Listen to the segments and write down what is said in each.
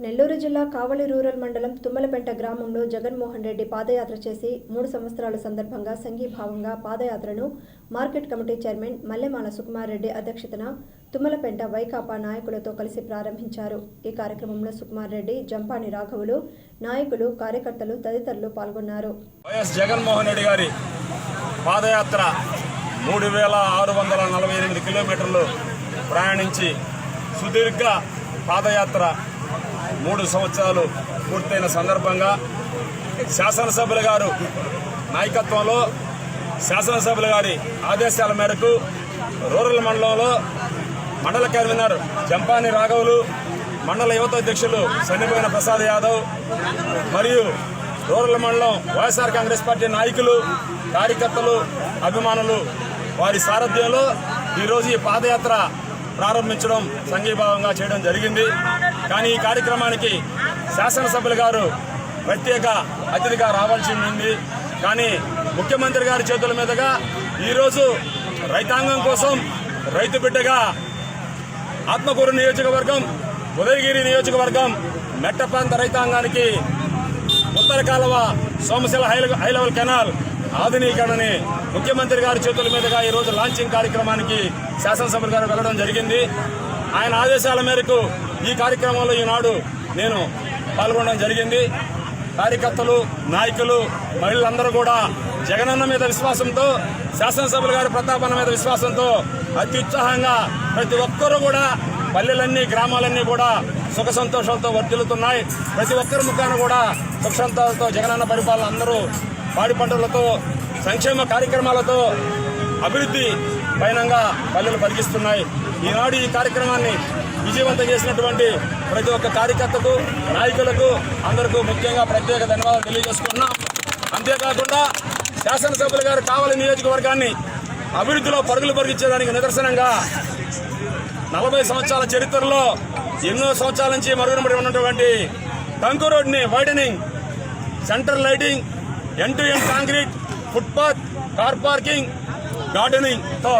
నెల్లూరు జిల్లా కావలి రూరల్ మండలం తుమ్మలపెంట గ్రామంలో జగన్మోహన్ రెడ్డి పాదయాత్ర చేసి మూడు సంవత్సరాల సందర్భంగా సంఘీభావంగా పాదయాత్రను market committee chairman Mallemala Sukumar Reddy అధ్యక్షతన తుమ్మలపెంట వైకాపా నాయకులతో కలిసి ప్రారంభించారు. ఈ కార్యక్రమంలో సుకుమార్ రెడ్డి జంపాని రాఘవులు నాయకులు కార్యకర్తలు తదితరులు పాల్గొన్నారు. వైఎస్ జగన్మోహన్ రెడ్డి గారి పాదయాత్ర మూడు వేల ఆరు వందల నలభై ఎనిమిది కిలోమీటర్లు ప్రయాణించి సుదీర్ఘ పాదయాత్ర మూడు సంవత్సరాలు పూర్తయిన సందర్భంగా శాసనసభ్యుల గారు నాయకత్వంలో శాసనసభ్యుల గారి ఆదేశాల మేరకు రూరల్ మండలంలో మండల కన్వీనర్ జంపాని రాఘవులు మండల యువత అధ్యక్షులు సన్నిపోయిన ప్రసాద్ యాదవ్ మరియు రూరల్ మండలం వైఎస్ఆర్ కాంగ్రెస్ పార్టీ నాయకులు కార్యకర్తలు అభిమానులు వారి సారథ్యంలో ఈరోజు ఈ పాదయాత్ర ప్రారంభించడం సంఘీభావంగా చేయడం జరిగింది. కానీ ఈ కార్యక్రమానికి శాసనసభ్యులు గారు ప్రత్యేక అతిథిగా రావాల్సి ఉంది. కానీ ముఖ్యమంత్రి గారి చేతుల మీదుగా ఈరోజు రైతాంగం కోసం రైతు బిడ్డగా ఆత్మకూరు నియోజకవర్గం ఉదయగిరి నియోజకవర్గం మెట్ట ప్రాంత రైతాంగానికి ఉత్తర కాలువ Somasila high high level canal ఆధునీకరణని ముఖ్యమంత్రి గారి చేతుల మీదుగా ఈ రోజు లాంచింగ్ కార్యక్రమానికి శాసనసభ గారు వెళ్ళడం జరిగింది. ఆయన ఆదేశాల మేరకు ఈ కార్యక్రమంలో ఈనాడు నేను పాల్గొనడం జరిగింది. కార్యకర్తలు నాయకులు మహిళలందరూ కూడా జగనన్న మీద విశ్వాసంతో శాసనసభ్యులు గారి ప్రతాపన్న మీద విశ్వాసంతో అతి ఉత్సాహంగా ప్రతి ఒక్కరూ కూడా పల్లెలన్నీ గ్రామాలన్నీ కూడా సుఖ సంతోషాలతో వర్ధిల్లుతున్నాయి. ప్రతి ఒక్కరి ముఖాన కూడా సుఖ సంతోషాలతో జగనన్న పరిపాలన అందరూ పాడి పంటలతో సంక్షేమ కార్యక్రమాలతో అభివృద్ధి పైనంగా పల్లెలు పలికిస్తున్నాయి ఈనాడు ఈ కార్యక్రమాన్ని విజయవంతం చేసినటువంటి ప్రతి ఒక్క కార్యకర్తకు నాయకులకు అందరికీ ముఖ్యంగా ప్రత్యేక ధన్యవాదాలు తెలియజేసుకుంటున్నాం. అంతేకాకుండా శాసనసభ్యులు గారు కావలి నియోజకవర్గాన్ని అభివృద్ధిలో పరుగులు పరిగించేదానికి నిదర్శనంగా నలభై సంవత్సరాల చరిత్రలో ఎన్నో సంవత్సరాల నుంచి మరుగునబడి ఉన్నటువంటి టంకు రోడ్ని widening centre lighting end to end concrete footpath car parking గార్డెనింగ్తో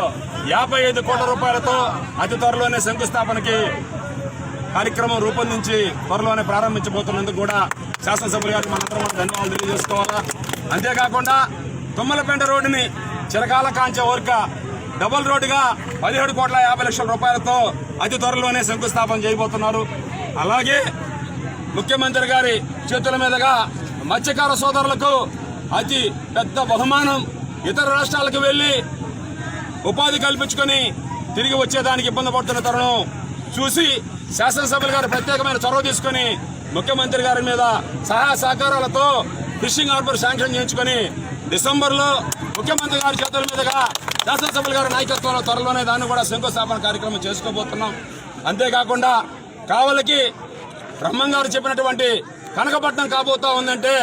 యాభై ఐదు కోట్ల రూపాయలతో అతి త్వరలోనే శంకుస్థాపనకి కార్యక్రమం రూపొందించి త్వరలోనే ప్రారంభించబోతున్నందుకు కూడా శాసనసభ్యులు గారికి మనందరం ధన్యవాదాలు తెలియజేసుకోవాలా? అంతేకాకుండా తుమ్మలపేంట రోడ్డుని చిరకాల కాంచె ఓర్క డబుల్ రోడ్డుగా పదిహేడు కోట్ల యాభై లక్షల రూపాయలతో అతి త్వరలోనే శంకుస్థాపన చేయబోతున్నారు. అలాగే ముఖ్యమంత్రి గారి చేతుల మీదుగా మత్స్యకార సోదరులకు అతి పెద్ద బహుమానం ఇతర రాష్ట్రాలకు వెళ్ళి ఉపాధి కల్పించుకొని తిరిగి వచ్చేదానికి ఇబ్బంది పడుతున్న తరుణం చూసి శాసనసభ్యులు గారు ప్రత్యేకమైన చొరవ తీసుకొని ముఖ్యమంత్రి గారి మీద సహాయ సహకారాలతో ఫిషింగ్ హార్బర్ శాంక్షన్ చేయించుకొని డిసెంబర్లో ముఖ్యమంత్రి గారి చేతుల మీదుగా శాసనసభ్యుల గారి నాయకత్వంలో త్వరలోనే దాన్ని కూడా శంకుస్థాపన కార్యక్రమం చేసుకోబోతున్నాం. అంతేకాకుండా కావలికి బ్రహ్మం గారు చెప్పినటువంటి కనకపట్నం కాబోతా ఉందంటే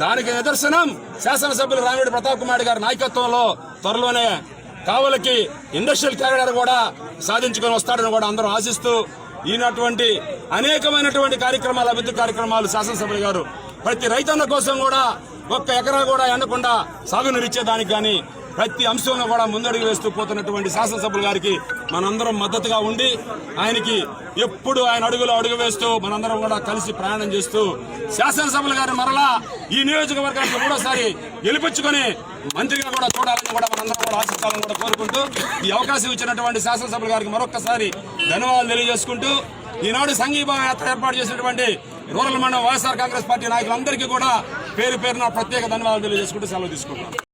దానికి నిదర్శనం శాసనసభ్యులు రామిడి ప్రతాప్ కుమార్ గారి నాయకత్వంలో త్వరలోనే కావలికి ఇండస్ట్రియల్ క్యారిడర్ కూడా సాధించుకొని వస్తాడని కూడా అందరూ ఆశిస్తూ ఈనటువంటి అనేకమైనటువంటి కార్యక్రమాలు అభివృద్ధి కార్యక్రమాలు శాసనసభ్యులు గారు ప్రతి రైతన్న కోసం కూడా ఒక్క ఎకరా కూడా ఎండకుండా సాగునీరిచ్చేదానికి కానీ ప్రతి అంశంలో కూడా ముందడుగు వేస్తూ పోతున్నటువంటి శాసనసభ్యులు గారికి మనందరం మద్దతుగా ఉండి ఆయనకి ఎప్పుడు ఆయన అడుగులో అడుగు వేస్తూ మనందరం కూడా కలిసి ప్రయాణం చేస్తూ శాసనసభ్యులు గారి మరలా ఈ నియోజకవర్గానికి మూడోసారి గెలిపించుకొని మంత్రిగా కూడా చూడాలని కూడా మనందరం కూడా ఆశించాలని కూడా కోరుకుంటూ ఈ అవకాశం ఇచ్చినటువంటి శాసనసభ్యులు గారికి మరొకసారి ధన్యవాదాలు తెలియజేసుకుంటూ ఈనాడు సంఘీభావ యాత్ర ఏర్పాటు చేసినటువంటి రూరల్ మండలం వైఎస్ఆర్ కాంగ్రెస్ పార్టీ నాయకులందరికీ కూడా పేరు పేరున ప్రత్యేక ధన్యవాదాలు తెలియజేసుకుంటూ సెలవు తీసుకుంటాం